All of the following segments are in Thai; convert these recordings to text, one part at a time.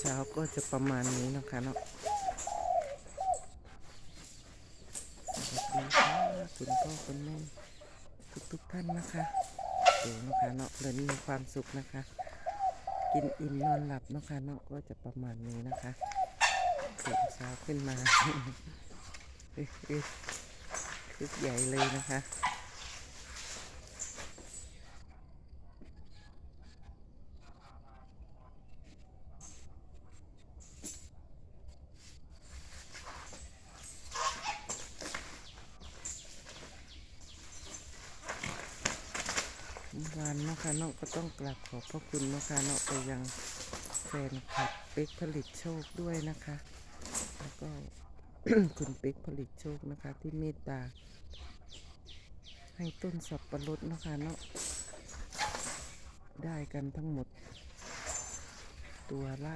เช้าก็จะประมาณนี้นะคะเนาะสวัสดีค่ะคุณพ่อคุณแม่ทุกทุกท่านนะคะเดูนะคะเนาะเดินมีความสุขนะคะ กินอิ่มนอนหลับนะคะเนาะก็จะประมาณนี้นะคะตื่นเช้าขึ้นมาอ๊ะเอ๊ะคึกใหญ่เลยนะคะ วานนะคะเนาะก็ต้องกราบขอบพระคุณนะคะเนาะไปยังแฟนคลับเป็กผลิตโชคด้วยนะคะ แล้วก็คุณเป็กผลิตโชคนะคะ ที่เมตตา ให้ต้นสับปะรดนะคะเนาะได้กันทั้งหมด ตัวละ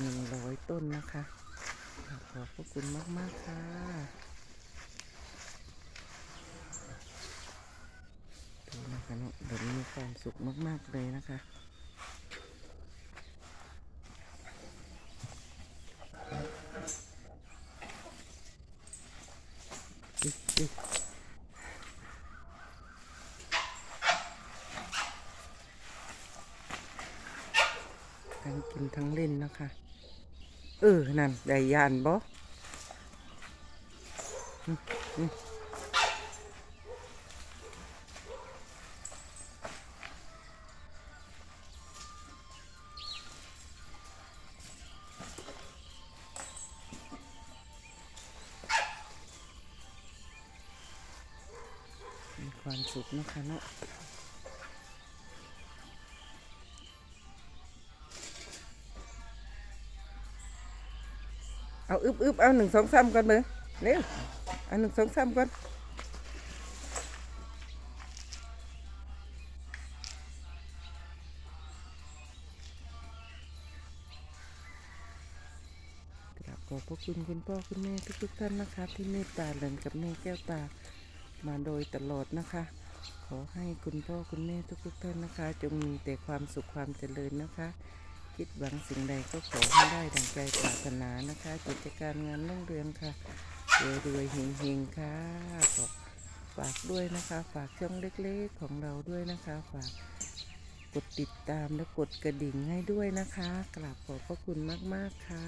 หนึ่งร้อยต้นนะคะกราบขอบพระคุณมาก ๆ ค่ะ ดูนะคะเนาะเดี๋ยวนี้มีความสุขมาก ๆ เลยนะคะทั้งกินทั้งเล่นนะคะ เออ นั่น ได้ยานบ่ ความสุขนะคะเนาะเอาอึบอึบเอาหนึ่งสองสามก่อนเบอเร็วเอาหนึ่งสองสามก่อนกราบขอบพระคุณคุณพ่อคุณแม่ทุกๆท่านนะคะ ที่เมตตาเหลินกับแม่แก้วตา มาโดยตลอดนะคะ ขอให้คุณพ่อคุณแม่ทุกๆท่านนะคะ จงมีแต่ความสุขความเจริญนะคะ คิดหวังสิ่งใดก็ขอให้ได้ดังใจปรารถนานะคะกิจการงานรุ่งเรืองค่ะรวยรวยเฮงเฮงค่ะขอบฝากด้วยนะคะ ฝากช่องเล็กๆของเราด้วยนะคะ ฝากกดติดตามและกดกระดิ่งให้ด้วยนะคะ กราบขอบพระคุณมากๆค่ะ